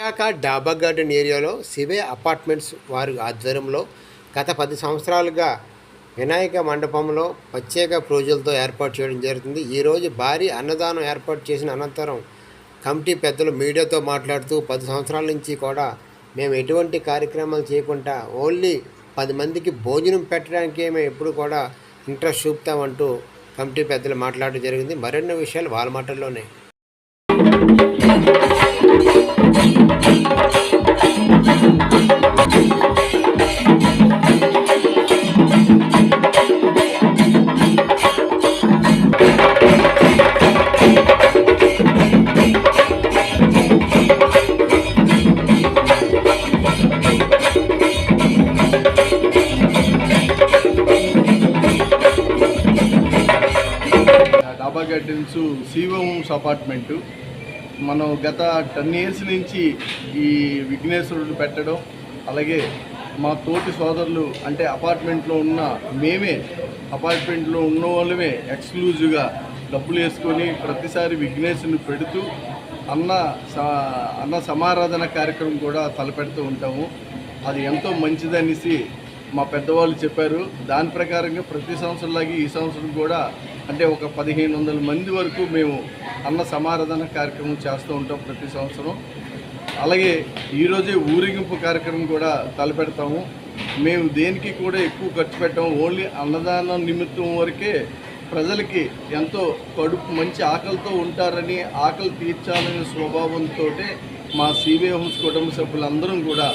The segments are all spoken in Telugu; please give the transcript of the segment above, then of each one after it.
విశాఖ డాబా గార్డెన్ ఏరియాలో శివే అపార్ట్మెంట్స్ వారి ఆధ్వర్యంలో గత పది సంవత్సరాలుగా వినాయక మండపంలో ప్రత్యేక పూజలతో ఏర్పాటు చేయడం జరుగుతుంది. ఈరోజు భారీ అన్నదానం ఏర్పాటు చేసిన అనంతరం కమిటీ పెద్దలు మీడియాతో మాట్లాడుతూ పది సంవత్సరాల నుంచి కూడా మేము ఎటువంటి కార్యక్రమాలు చేయకుండా ఓన్లీ పది మందికి భోజనం పెట్టడానికే మేము ఎప్పుడు కూడా ఇంట్రెస్ట్ చూపుతామంటూ కమిటీ పెద్దలు మాట్లాడడం జరిగింది. మరిన్ని విషయాలు వాళ్ళ మాటల్లోనే. డాబా గార్డెన్స్ సీవో అపార్ట్మెంటు. మనం గత టెన్ ఇయర్స్ నుంచి ఈ విఘ్నేశ్వరుడు పెట్టడం అలాగే మా తోటి సోదరులు అంటే అపార్ట్మెంట్లో ఉన్న మేమే అపార్ట్మెంట్లో ఉన్న వాళ్ళమే ఎక్స్క్లూజివ్గా డబ్బులు వేసుకొని ప్రతిసారి విఘ్నేశ్వరుని పెడుతూ అన్న అన్న సమారాధన కార్యక్రమం కూడా తలపెడుతూ ఉంటాము. అది ఎంతో మంచిదనేసి మా పెద్దవాళ్ళు చెప్పారు దాని ప్రకారంగా ప్రతి సంవత్సరంలాగే ఈ సంవత్సరం కూడా అంటే ఒక పదిహేను వందల మంది వరకు మేము అన్న సమారాధన కార్యక్రమం చేస్తూ ఉంటాం ప్రతి సంవత్సరం. అలాగే ఈరోజే ఊరేగింపు కార్యక్రమం కూడా తలపెడతాము. మేము దేనికి కూడా ఎక్కువ ఖర్చు పెట్టాము ఓన్లీ అన్నదానం నిమిత్తం వరకే ప్రజలకి ఎంతో కడుపు మంచి ఆకలితో ఉంటారని ఆకలి తీర్చాలనే స్వభావంతో మా సిబిఐ హోమ్స్ కుటుంబ సభ్యులందరం కూడా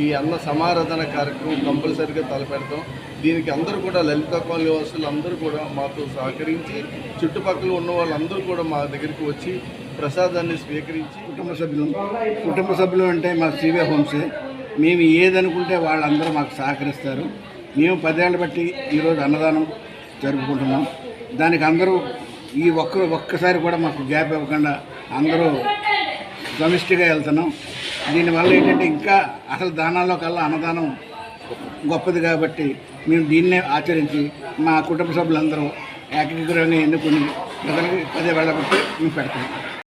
ఈ అన్న సమారాధన కార్యక్రమం కంపల్సరీగా తలపెడతాం. దీనికి అందరూ కూడా లలిత కాలనీ వాసులు అందరూ కూడా మాతో సహకరించి చుట్టుపక్కల ఉన్న వాళ్ళందరూ కూడా మా దగ్గరికి వచ్చి ప్రసాదాన్ని స్వీకరించి కుటుంబ సభ్యులు కుటుంబ సభ్యులు అంటే మా సివే హోమ్సే. మేము ఏదనుకుంటే వాళ్ళందరూ మాకు సహకరిస్తారు. మేము పదేళ్ళు బట్టి ఈరోజు అన్నదానం జరుపుకుంటున్నాం. దానికి అందరూ ఈ ఒక్క ఒక్కసారి కూడా మాకు గ్యాప్ ఇవ్వకుండా అందరూ సమిష్టిగా వెళ్తున్నాం. దీనివల్ల ఏంటంటే ఇంకా అసలు దానాల్లో కల్లా అన్నదానం గొప్పది కాబట్టి మేము దీన్నే ఆచరించి మా కుటుంబ సభ్యులందరూ ఏకగ్రహంగా ఎన్నుకుని ప్రజలకి పదే వెళ్ళబట్టి మేము పెడతాం.